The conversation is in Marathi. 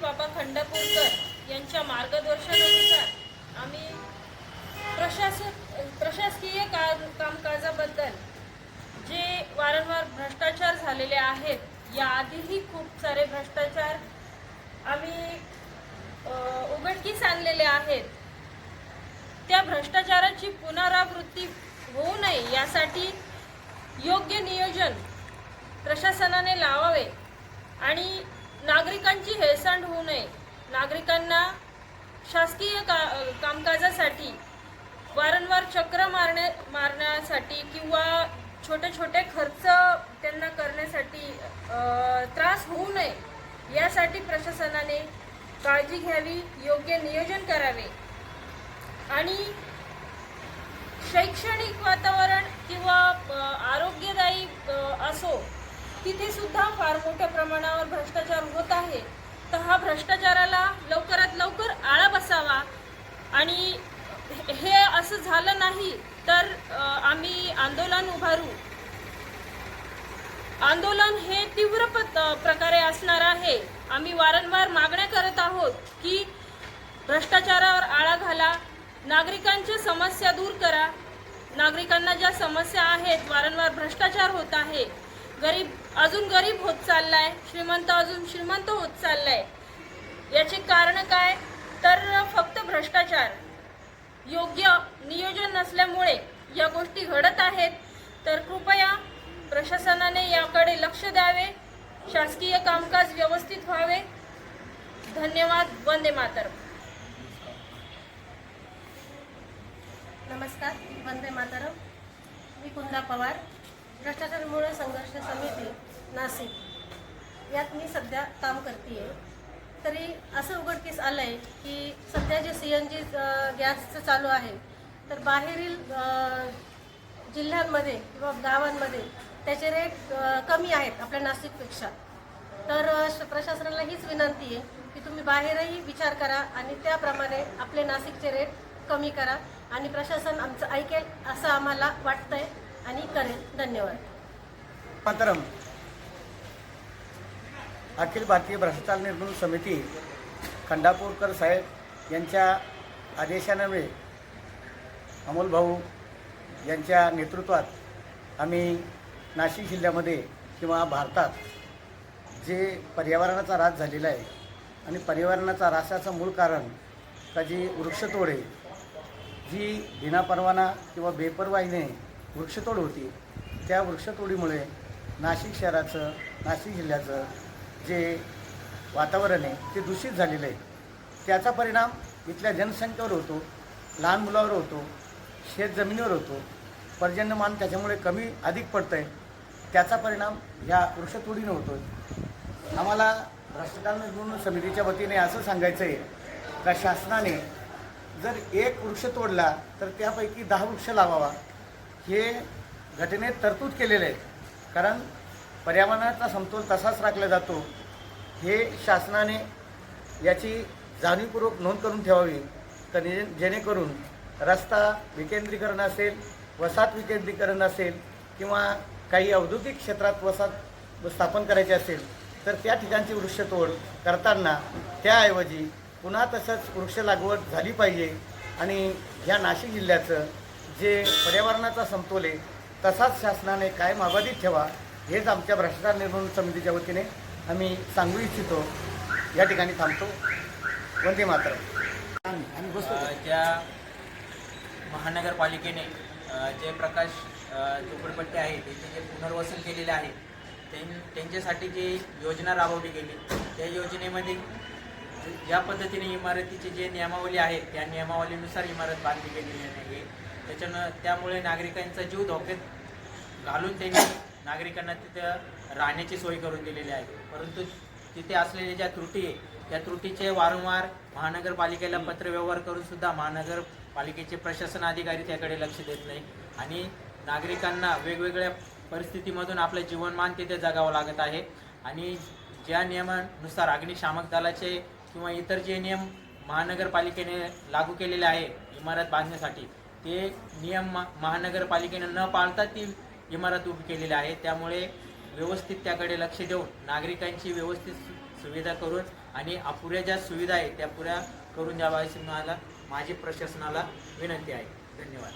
बाबा खंडपूरकर यांच्या मार्गदर्शनानुसार आम्ही प्रशासक प्रशासकीय का कामकाजाबद्दल जे वारंवार भ्रष्टाचार झालेले आहेत याआधीही खूप सारे भ्रष्टाचार आम्ही उघडकीस आणलेले आहेत. त्या भ्रष्टाचाराची पुनरावृत्ती होऊ नये यासाठी योग्य नियोजन प्रशासनाने लावावे आणि नागरिकांची हेळसांड होऊ नये. नागरिकांना शासकीय का कामकाजासाठी वारंवार चक्र मारणे मारण्यासाठी किंवा छोटे छोटे खर्च त्यांना करण्यासाठी त्रास होऊ नये. यासाठी प्रशासनाने काळजी घ्यावी योग्य नियोजन करावे. आणि शैक्षणिक वातावरण किंवा आरोग्यदायी असो तिथे सुद्धा फार मोठ्या प्रमाणावर भ्रष्टाचार होत आहे. तर हा भ्रष्टाचाराला लवकरात लवकर आळा बसावा. आणि हे- असं झालं नाही तर आम्ही आंदोलन उभारू. आंदोलन हे तीव्र पत- प्रकारे असणार आहे. आम्ही वारंवार मागण्या करत आहोत की भ्रष्टाचारावर आळा घाला नागरिकांच्या समस्या दूर करा. नागरिकांना ज्या समस्या आहेत वारंवार भ्रष्टाचार होत आहे. गरीब अजून गरीब होत चाललाय श्रीमंत अजून श्रीमंत होत चाललाय. याचे कारण काय? तर फक्त भ्रष्टाचार. योग्य नियोजन नसल्यामुळे या गोष्टी घडत आहेत. तर कृपया प्रशासनाने याकडे लक्ष द्यावे. शासकीय कामकाज व्यवस्थित व्हावे. धन्यवाद. वंदे मातरम. नमस्कार. वंदे मातरम. मी कुंदा पवार. भ्रष्टाचारमुळे संघर्ष समिती नाशिक यात मी सध्या काम करते तरी असं उघडकीस आलं आहे की सध्या जे सी एन जी गॅसचं चालू आहे तर बाहेरील जिल्ह्यांमध्ये किंवा गावांमध्ये त्याचे रेट कमी आहेत आपल्या नाशिकपेक्षा. तर श- प्रशासनाला हीच विनंती आहे की तुम्ही बाहेरही विचार करा आणि त्याप्रमाणे आपले नाशिकचे रेट कमी करा आणि प्रशासन आमचं ऐकेल असं आम्हाला वाटतं आहे आणि करेन. धन्यवाद. मातरम अखिल भारतीय भ्रष्टाचार निर्मूलन समिती खंडापूरकर साहेब यांच्या आदेशान्वये अमोल भाऊ यांच्या नेतृत्वात आम्ही नाशिक जिल्ह्यामध्ये किंवा भारतात जे पर्यावरणाचा ऱ्हास झालेला आहे आणि पर्यावरणाचा ऱ्हासाचं मूळ कारण का जी वृक्षतोड आहे जी बिनापरवाना किंवा बेपरवाईने वृक्षतोड होती. त्या वृक्षतोडीमुळे नाशिक शहराचं नाशिक जिल्ह्याचं जे वातावरण आहे ते दूषित झालेलं आहे. त्याचा परिणाम इथल्या जनसंख्येवर होतो लहान मुलावर होतो शेत जमिनीवर होतो. पर्जन्यमान त्याच्यामुळे कमी अधिक पडतं आहे त्याचा परिणाम ह्या वृक्षतोडीनं होतो आम्हाला भ्रष्टाचार निर्मूलन समितीच्या वतीने असं सांगायचं आहे का शासनाने जर एक वृक्ष तोडला तर त्यापैकी दहा वृक्ष लावावा. हे घटनेत तरतूद केलेले आहेत. कारण पर्यावरणाचा समतोल तसाच राखला जातो. हे शासनाने याची जाणीवपूर्वक नोंद करून ठेवावी. तर जे- जेणेकरून रस्ता विकेंद्रीकरण असेल वसाहत विकेंद्रीकरण असेल किंवा काही औद्योगिक क्षेत्रात वसाहत स्थापन करायची असेल तर त्या ठिकाणची वृक्षतोड करताना त्याऐवजी पुन्हा तसंच वृक्ष लागवड झाली पाहिजे. आणि ह्या नाशिक जिल्ह्याचं जे पर्यावरणाचा समतोल आहे तसाच शासनाने कायम अबाधित ठेवा हेच आमच्या भ्रष्टाचार निर्मूलन समितीच्या वतीने आम्ही सांगू इच्छितो. या ठिकाणी थांबतो. वंदे मातरम. आणि बसतो. ज्या महानगरपालिकेने अ, जे प्रकाश अ, झोपडपट्टी आहे त्याचे जे पुनर्वसन केलेले आहे त्यां- त्यांच्यासाठी जी योजना राबवली गेली त्या योजनेमध्ये ज्या पद्धतीने इमारतीची जे नियमावली आहे त्या नियमावलीनुसार इमारत बांधली गेलेली आहे. त्याच्यानं त्यामुळे नागरिकांचा जीव धोक्यात घालून त्यांनी नागरिकांना तिथं राहण्याची सोय करून दिलेली आहे. परंतु तिथे असलेल्या ज्या त्रुटी आहे त्या त्रुटीचे वारंवार महानगरपालिकेला पत्रव्यवहार करून सुद्धा महानगरपालिकेचे प्रशासन अधिकारी त्याकडे लक्ष देत नाही आणि नागरिकांना वेगवेगळ्या परिस्थितीमधून आपलं जीवनमान तिथे जगावं लागत आहे. आणि ज्या नियमानुसार अग्निशामक दलाचे किंवा इतर जे नियम महानगरपालिकेने लागू केलेले आहे इमारत बांधण्यासाठी ते नियम महानगरपालिकेनं न पाळता ती इमारत उभी केलेली आहे. त्यामुळे व्यवस्थित त्याकडे लक्ष देऊन नागरिकांची व्यवस्थित सु- सुविधा करून आणि अपुऱ्या ज्या सुविधा आहेत त्या पुऱ्या करून द्यावा अशी मला माझी प्रशासनाला विनंती आहे. धन्यवाद.